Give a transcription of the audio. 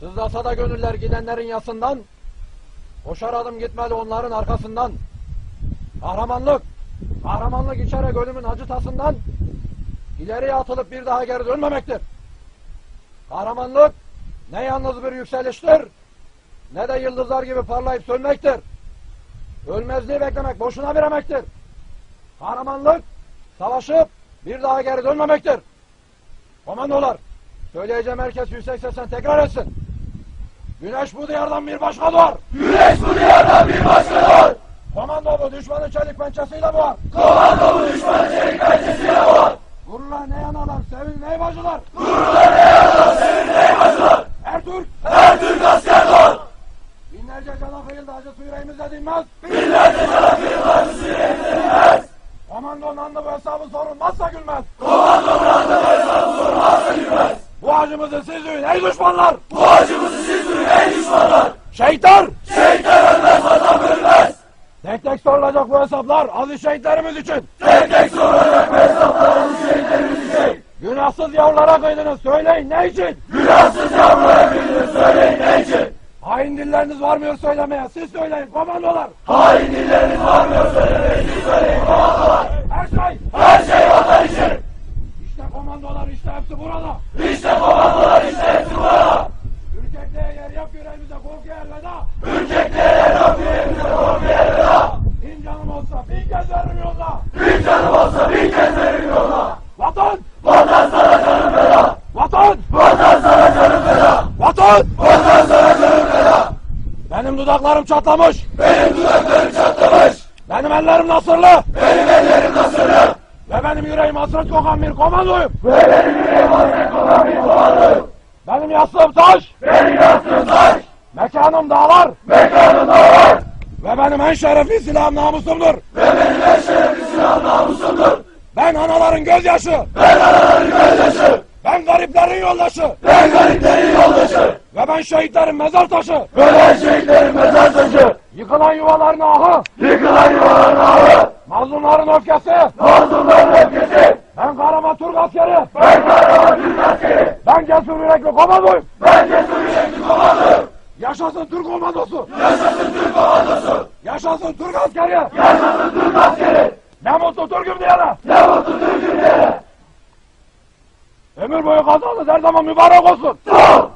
Sızlasa da gönüller gidenlerin yasından, koşar adım gitmeli onların arkasından. Kahramanlık, kahramanlık içerek ölümün acı tasından, ileriye atılıp bir daha geri dönmemektir. Kahramanlık, ne yalnız bir yükseliştir, ne de yıldızlar gibi parlayıp sönmektir. Ölmezliği beklemek boşuna bir emektir. Kahramanlık, savaşıp bir daha geri dönmemektir. Komandolar, söyleyeceğim herkes yüksek sesle tekrar etsin. Güneş bu diyardan bir başka doğar. Güneş bu diyardan bir başka doğar. Komando bu düşmanın çelik pençesiyle boğar. Komando bu düşmanı çelik pençesiyle boğar. Gururla ne yanalar, sevin ne bacılar. Gururla ne yaralar, sevin ne bacılar. Her Türk, Her Türk asker doğar. binlerce cana kıyıldı acısı yüreğimizde dinmez. Binlerce cana kıyıldı acısı yüreğimizde dinmez. Komandonun anlı bu hesabı sorulmazsa gülmez. Komandomun andı bu hesabı sormazsa gülmez. Bu acımızı siz duyun ey düşmanlar. Bu acımızı siz duyun ey düşmanlar. Şehitler, Şehitler ölmez, vatan bölünmez. tek tek sorulacak bu hesaplar aziz şehitlerimiz için. Tek tek sorulacak bu hesaplarımız şehitlerimiz için. Günahsız yavrulara kıydınız söyleyin ne için? Günahsız yavrulara kıydınız söyleyin ne için? Hain dilleriniz varmıyor söylemeye siz söyleyin komandolar. Hain dilleriniz varmıyor söylemeyin siz söyleyin komandolar. Her şey, Her şey vatan için. işte komandolar işte hepsi burada. İşte komandolar işte hepsi burada. Ürkekliğe yer yok yüreğimize korku elveda. Ürkekliğe yer yok yüreğimize korku elveda. Bin canım olsa bin kez veririm yolda. Bir canım olsa bin kez veririm yoluna. Vatan, Vatan sana canım feda. vatan, Vatan sana canım feda. Vatan. Vatan sana canım feda. Benim dudaklarım çatlamış. Benim dudaklarım çatlamış. Benim ellerim nasırlı. Benim ellerim nasırlı. Ve benim yüreğim hasret kokan bir komandoyum. Ve benim yüreğim hasret kokan bir komandoyum. Benim yastığım taş. Benim yaptığım taş. Mekanım dağlar. Mekanım var. Ve benim en şerefli silahım namusumdur. Ve benim en şerefli silahım namusumdur. Ben anaların gözyaşı. Ben anaların gözyaşı. Ben gariplerin yoldaşı. Ben gariplerin yoldaşı. Ve ben şehitlerin mezar taşı. Ben şehitlerin mezar taşı. Yıkılan yuvaların ahı. Yıkılan yuvaların ağrı. Mazlumların öfkesi. Mazlumların öfkesi. Ben kahraman Türk askeri. Ben kahraman Türk askeri. Ben cesur yürekli komandoyum. Ben cesur yürekli komandoyum. Yaşasın Türk komandosu. Yaşasın Türk komandosu. Yaşasın Türk askeri. Yaşasın Türk askeri. Ne mutlu Türk'üm diyene. Ne mutlu Türk'üm diyene. Ömür boyu kazanız her zaman mübarek olsun. Sağ ol.